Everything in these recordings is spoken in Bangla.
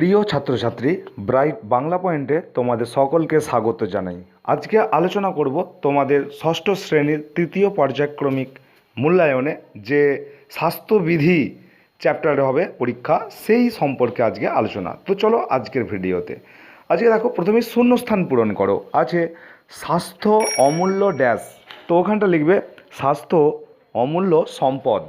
প্রিয় ছাত্রছাত্রী, ব্রাইট বাংলা পয়েন্টে তোমাদের সকলকে স্বাগত জানাই। আজকে আলোচনা করব তোমাদের ষষ্ঠ শ্রেণির তৃতীয় পর্যায়ক্রমিক মূল্যায়নে যে স্বাস্থ্যবিধি চ্যাপ্টারে হবে পরীক্ষা, সেই সম্পর্কে আজকে আলোচনা। তো চলো আজকের ভিডিওতে। আজকে দেখো, প্রথমে শূন্যস্থান পূরণ করো। আছে স্বাস্থ্য অমূল্য ড্যাশ। তো ওখানটা লিখবে, স্বাস্থ্য অমূল্য সম্পদ।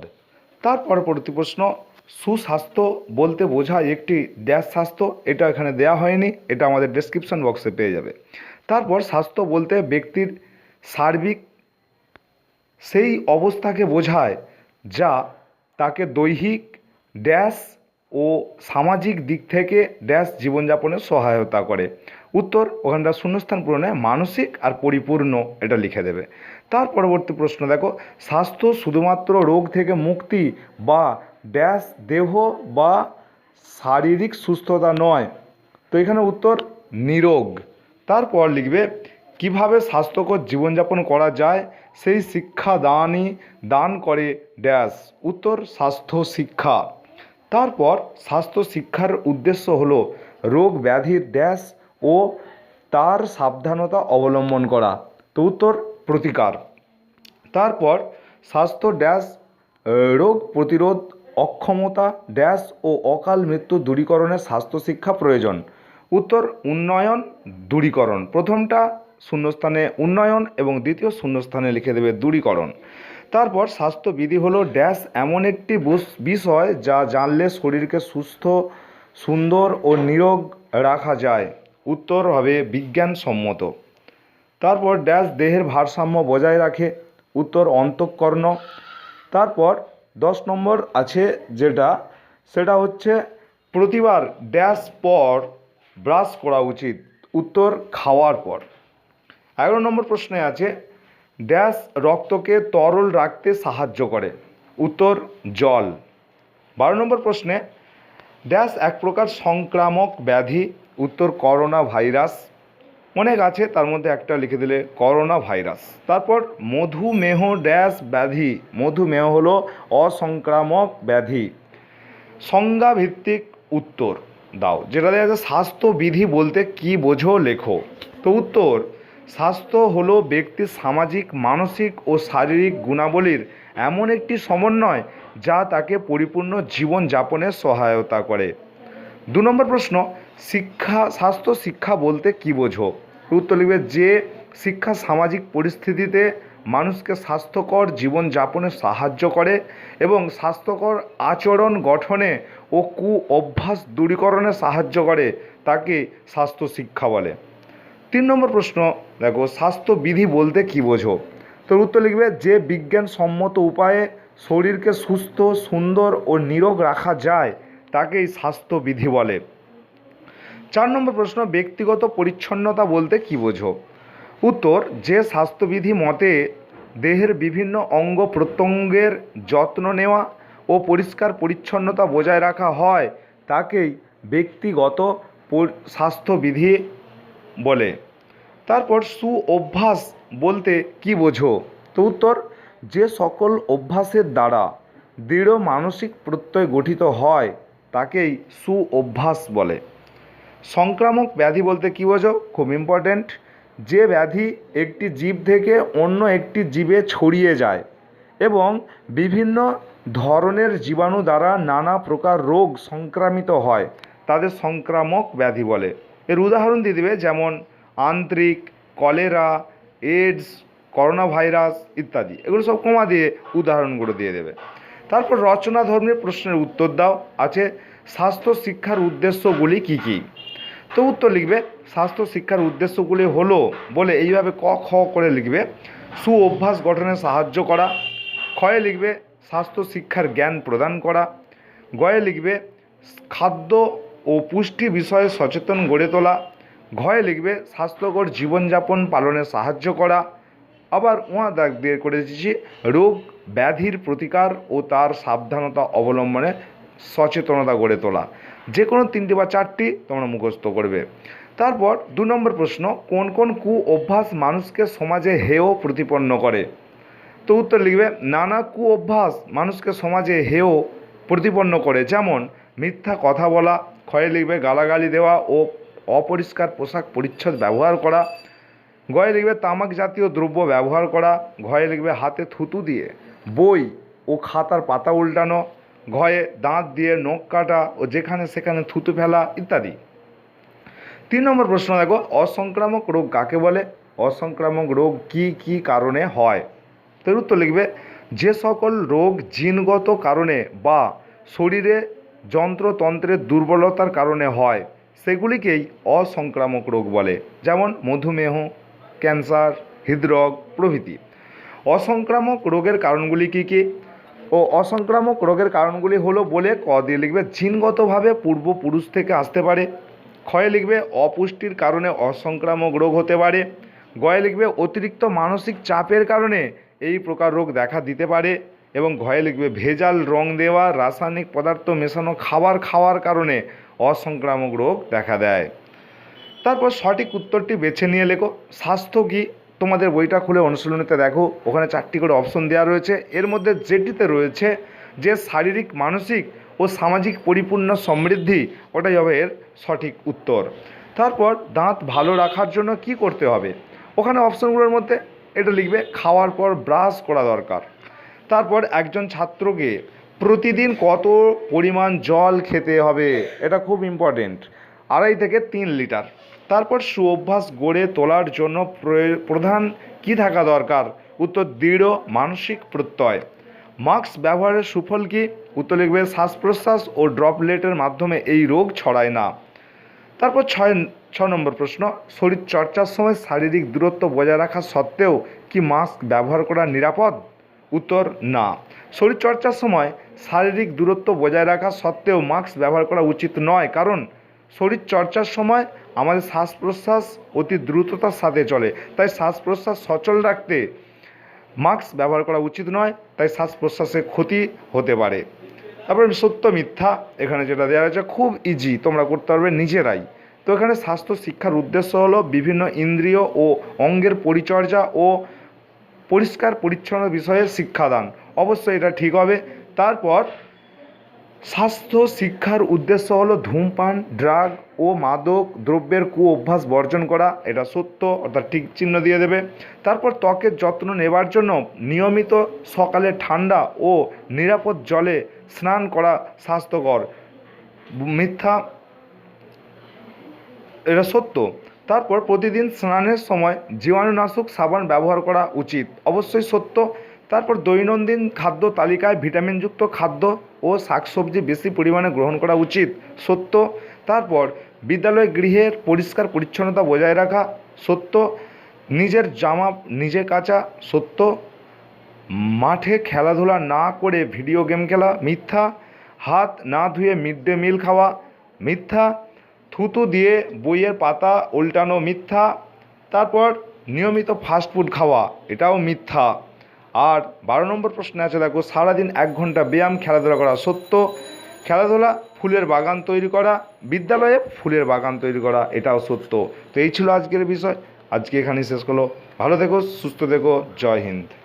তার পরবর্তী প্রশ্ন সুস্বাস্থ্য বলতে বোঝায় একটি ড্যাশ স্বাস্থ্য, এটা এখানে দেয়া হয়নি, এটা আমাদের ডেসক্রিপশন বক্সে পেয়ে যাবে। তারপর স্বাস্থ্য বলতে ব্যক্তির সার্বিক সেই অবস্থাকে বোঝায়, যা তাকে দৈহিক ড্যাশ ও সামাজিক দিক থেকে ড্যাশ জীবনযাপনে সহায়তা করে। উত্তর, ওখানটা শূন্যস্থান পূরণে মানসিক আর পরিপূর্ণ এটা লিখে দেবে। তার পরবর্তী প্রশ্ন দেখো, স্বাস্থ্য শুধুমাত্র রোগ থেকে মুক্তি বা ড্যাশ, দেহ বা শারীরিক সুস্থতা নয়। তো এখানে উত্তর, নিরোগ। তারপর লিখবে, কীভাবে স্বাস্থ্যকর জীবনযাপন করা যায়, সেই শিক্ষা দানই, দান করে ড্যাশ। উত্তর, স্বাস্থ্য শিক্ষা। তারপর, স্বাস্থ্য শিক্ষার উদ্দেশ্য হলো রোগ ব্যাধির ড্যাশ ও তার সাবধানতা অবলম্বন করা। তো উত্তর, প্রতিকার। তারপর, স্বাস্থ্য ড্যাশ রোগ প্রতিরোধ অক্ষমতা, ড্যাশ ও অকাল মৃত্যু দূরীকরণে স্বাস্থ্য শিক্ষা প্রয়োজন। উত্তর, উন্নয়ন, দূরীকরণ। প্রথমটা শূন্যস্থানে উন্নয়ন এবং দ্বিতীয় শূন্যস্থানে লিখে দেবে দূরীকরণ। তারপর স্বাস্থ্যবিধি হলো ড্যাশ এমন একটি বিষয় যা জানলে শরীরকে সুস্থ, সুন্দর ও নিরোগ রাখা যায়। উত্তর হবে বিজ্ঞানসম্মত। তারপর ড্যাশ দেহের ভারসাম্য বজায় রাখে। উত্তর অন্তঃকর্ণ। তারপর দশ নম্বর আছে যেটা, সেটা হচ্ছে প্রতিবার ড্যাশ পর ব্রাশ করা উচিত, উত্তর খাওয়ার পর। এগারো নম্বর প্রশ্নে আছে ড্যাশ রক্তকে তরল রাখতে সাহায্য করে, উত্তর জল। বারো নম্বর প্রশ্নে ড্যাশ এক প্রকার সংক্রামক ব্যাধি, উত্তর করোনা ভাইরাস অনেক আছে, তার মধ্যে একটা লিখে দিলে করোনা ভাইরাস তারপর মধুমেহ ড্যাশ ব্যাধি। মধুমেহ হলো অসংক্রামক ব্যাধি। সংজ্ঞাভিত্তিক উত্তর দাও, যেটা দেখা যাচ্ছে স্বাস্থ্যবিধি বলতে কি বোঝো লেখো। তো উত্তর, স্বাস্থ্য হলো ব্যক্তির সামাজিক, মানসিক ও শারীরিক গুণাবলীর এমন একটি সমন্বয় যা তাকে পরিপূর্ণ জীবন যাপনে সহায়তা করে। দু নম্বর প্রশ্ন শিক্ষা, স্বাস্থ্য শিক্ষা বলতে কি বোঝো? উত্তর লিখবে, যে শিক্ষা সামাজিক পরিস্থিতিতে মানুষকে স্বাস্থ্যকর জীবন যাপনে সাহায্য করে এবং স্বাস্থ্যকর আচরণ গঠনে ও কু অভ্যাস দূরীকরণে সাহায্য করে, তাকে স্বাস্থ্য শিক্ষা বলে। তিন নম্বর প্রশ্ন, দেখো স্বাস্থ্যবিধি বলতে কি বোঝো? তোর উত্তর লিখবে, যে বিজ্ঞানসম্মত উপায়ে শরীরকে সুস্থ, সুন্দর ও নিরোগ রাখা যায়, তাকেই স্বাস্থ্যবিধি বলে। চার নম্বর প্রশ্ন, ব্যক্তিগত পরিচ্ছন্নতা বলতে কি বোঝো? উত্তর, যে স্বাস্থ্যবিধি মতে দেহের বিভিন্ন অঙ্গ প্রত্যঙ্গের যত্ন নেওয়া ও পরিষ্কার পরিচ্ছন্নতা বজায় রাখা হয়, তাকেই ব্যক্তিগত স্বাস্থ্যবিধি বলে। তারপর সু অভ্যাস বলতে কি বোঝো? তো উত্তর, যে সকল অভ্যাসের দ্বারা দৃঢ় মানসিক প্রত্যয় গঠিত হয়, তাকেই সু অভ্যাস বলে। সংক্রামক ব্যাধি বলতে কী বোঝো? খুব ইম্পর্ট্যান্ট যে ব্যাধি একটি জীব থেকে অন্য একটি জীবে ছড়িয়ে যায় এবং বিভিন্ন ধরনের জীবাণু দ্বারা নানা প্রকার রোগ সংক্রামিত হয়, তাদের সংক্রামক ব্যাধি বলে। এর উদাহরণ দিয়ে দেবে যেমন আন্ত্রিক, কলেরা এইডস করোনা ভাইরাস ইত্যাদি। এগুলো সব কমা দিয়ে উদাহরণগুলো দিয়ে দেবে। তারপর রচনা ধর্মীয় প্রশ্নের উত্তর দাও। আছে, স্বাস্থ্য শিক্ষার উদ্দেশ্যগুলি কী কী? তো উত্তর লিখবে, স্বাস্থ্য শিক্ষার উদ্দেশ্যগুলি হলো বলে এইভাবে ক, খ করে লিখবে সু অভ্যাস গঠনে সাহায্য করা, ক্ষয়ে লিখবে স্বাস্থ্য শিক্ষার জ্ঞান প্রদান করা, গয়ে লিখবে খাদ্য ও পুষ্টি বিষয়ে সচেতন গড়ে তোলা, ঘয়ে লিখবে স্বাস্থ্যকর জীবনযাপন পালনে সাহায্য করা, আবার উয়া দাগ দিয়ে করে দিচ্ছি, রোগ ব্যাধির প্রতিকার ও তার সাবধানতা অবলম্বনে সচেতনতা গড়ে তোলা। যে কোনো তিনটি বা চারটি তোমরা মুখস্থ করবে। তারপর দু নম্বর প্রশ্ন, কোন কোন কু অভ্যাস মানুষকে সমাজে হেয় প্রতিপন্ন করে? তো উত্তর লিখবে, নানা কু অভ্যাস মানুষকে সমাজে হেয় প্রতিপন্ন করে। যেমন, মিথ্যা কথা বলা, ক্ষয়ে লিখবে গালাগালি দেওয়া ও অপরিষ্কার পোশাক পরিচ্ছদ ব্যবহার করা। গয়ে লিখবে, তামাক জাতীয় দ্রব্য ব্যবহার করা। ঘয়ে লিখবে, হাতে থুতু দিয়ে। বই ও খাতার পাতা উল্টানো। ঘয়ে দাঁত দিয়ে নখ কাটা ও যেখানে সেখানে থুতু ফেলা ইত্যাদি। তিন নম্বর প্রশ্ন, দেখো, অসংক্রামক রোগ কাকে বলে? অসংক্রামক রোগ কি কি কারণে হয়? তার উত্তর লিখবে, যে সকল রোগ জিনগত কারণে বা শরীরে যন্ত্রতন্ত্রের দুর্বলতার কারণে হয়, সেগুলিকেই অসংক্রামক রোগ বলে। যেমন মধুমেহ, ক্যান্সার, হৃদরোগ প্রভৃতি। অসংক্রামক রোগের কারণগুলি কী কী? ও অসংক্রামক রোগের কারণগুলি হলো বলে ক দিয়ে লিখবে, জিনগতভাবে পূর্বপুরুষ থেকে আসতে পারে। ক্ষয়ে লিখবে, অপুষ্টির কারণে অসংক্রামক রোগ হতে পারে। গয়ে লিখবে, অতিরিক্ত মানসিক চাপের কারণে এই প্রকার রোগ দেখা দিতে পারে। এবং ঘয়ে লিখবে, ভেজাল রং দেওয়া, রাসায়নিক পদার্থ মেশানো খাবার খাওয়ার কারণে অসংক্রামক রোগ দেখা দেয়। তারপর সঠিক উত্তরটি বেছে নিয়ে লেখো। স্বাস্থ্য কী? তোমাদের বইটা খুলে অনুশীলনীতে দেখো, ওখানে চারটি করে অপশন দেওয়া রয়েছে। এর মধ্যে যেটিতে রয়েছে যে শারীরিক, মানসিক ও সামাজিক পরিপূর্ণ সমৃদ্ধি, ওটাই হবে এর সঠিক উত্তর। তারপর দাঁত ভালো রাখার জন্য কি করতে হবে? ওখানে অপশনগুলোর মধ্যে এটা লিখবে, খাওয়ার পর ব্রাশ করা দরকার। তারপর একজন ছাত্রকে প্রতিদিন কত পরিমাণ জল খেতে হবে? এটা খুব ইম্পর্টেন্ট আড়াই থেকে তিন লিটার। তারপর সুঅভ্যাস গড়ে তোলার জন্য প্রধান কি থাকা দরকার? উত্তর, দৃঢ় মানসিক প্রত্যয়। মাস্ক ব্যবহারের সুফল কি? উত্তর লিখবে শ্বাস প্রশ্বাস ও ড্রপলেটের মাধ্যমে এই রোগ ছড়ায় না। তারপর ছয়, ছ নম্বর প্রশ্ন শরীর চর্চার সময় শারীরিক দূরত্ব বজায় রাখা সত্ত্বেও কি মাস্ক ব্যবহার করা নিরাপদ? উত্তর, না। শরীর চর্চার সময় শারীরিক দূরত্ব বজায় রাখা সত্ত্বেও মাস্ক ব্যবহার করা উচিত নয়, কারণ শরীর চর্চার সময় আমাদের শ্বাস প্রশ্বাস অতি দ্রুততার সাথে চলে। তাই শ্বাস প্রশ্বাস সচল রাখতে মাস্ক ব্যবহার করা উচিত নয়, তাই শ্বাস প্রশ্বাসের ক্ষতি হতে পারে। তারপরে সত্য মিথ্যা এখানে যেটা দেওয়া আছে খুব ইজি তোমরা করতে পারবে নিজেরাই। তো এখানে স্বাস্থ্য শিক্ষার উদ্দেশ্য হলো বিভিন্ন ইন্দ্রিয় ও অঙ্গের পরিচর্যা ও পরিষ্কার পরিচ্ছন্ন বিষয়ে শিক্ষাদান। অবশ্যই এটা ঠিক হবে। তারপর স্বাস্থ্য শিক্ষার উদ্দেশ্য হলো ধূমপান, ড্রাগ ও মাদক দ্রব্যের কু অভ্যাস বর্জন করা, এটা সত্য, অর্থাৎ ঠিক চিহ্ন দিয়ে দেবে। তারপর ত্বকের যত্ন নেবার জন্য নিয়মিত সকালে ঠান্ডা ও নিরাপদ জলে স্নান করা স্বাস্থ্যকর। মিথ্যা, এটা সত্য। তারপর প্রতিদিন স্নানের সময় জীবাণুনাশক সাবান ব্যবহার করা উচিত। অবশ্যই সত্য। তারপর দৈনন্দিন খাদ্য তালিকায় ভিটামিনযুক্ত খাদ্য ও শাকসবজি বেশি পরিমাণে গ্রহণ করা উচিত, সত্য। তারপর বিদ্যালয় গৃহের পরিষ্কার পরিচ্ছন্নতা বজায় রাখা, সত্য। নিজের জামা নিজে কাচা, সত্য। মাঠে খেলাধুলা না করে ভিডিও গেম খেলা, মিথ্যা। হাত না ধুয়ে মিড ডে মিল খাওয়া, মিথ্যা। থুতু দিয়ে বইয়ের পাতা উল্টানো মিথ্যা। তারপর নিয়মিত ফাস্টফুড খাওয়া, এটাও মিথ্যা। আর বারো নম্বর প্রশ্নে আছে, দেখো, সারাদিন এক ঘণ্টা ব্যায়াম, খেলাধুলা করা সত্য। খেলাধুলা, ফুলের বাগান তৈরি করা, বিদ্যালয়ে ফুলের বাগান তৈরি করা, এটাও সত্য। তো এই ছিল আজকের বিষয়। আজকে এখানেই শেষ করল। ভালো দেখো সুস্থ দেখো জয় হিন্দ।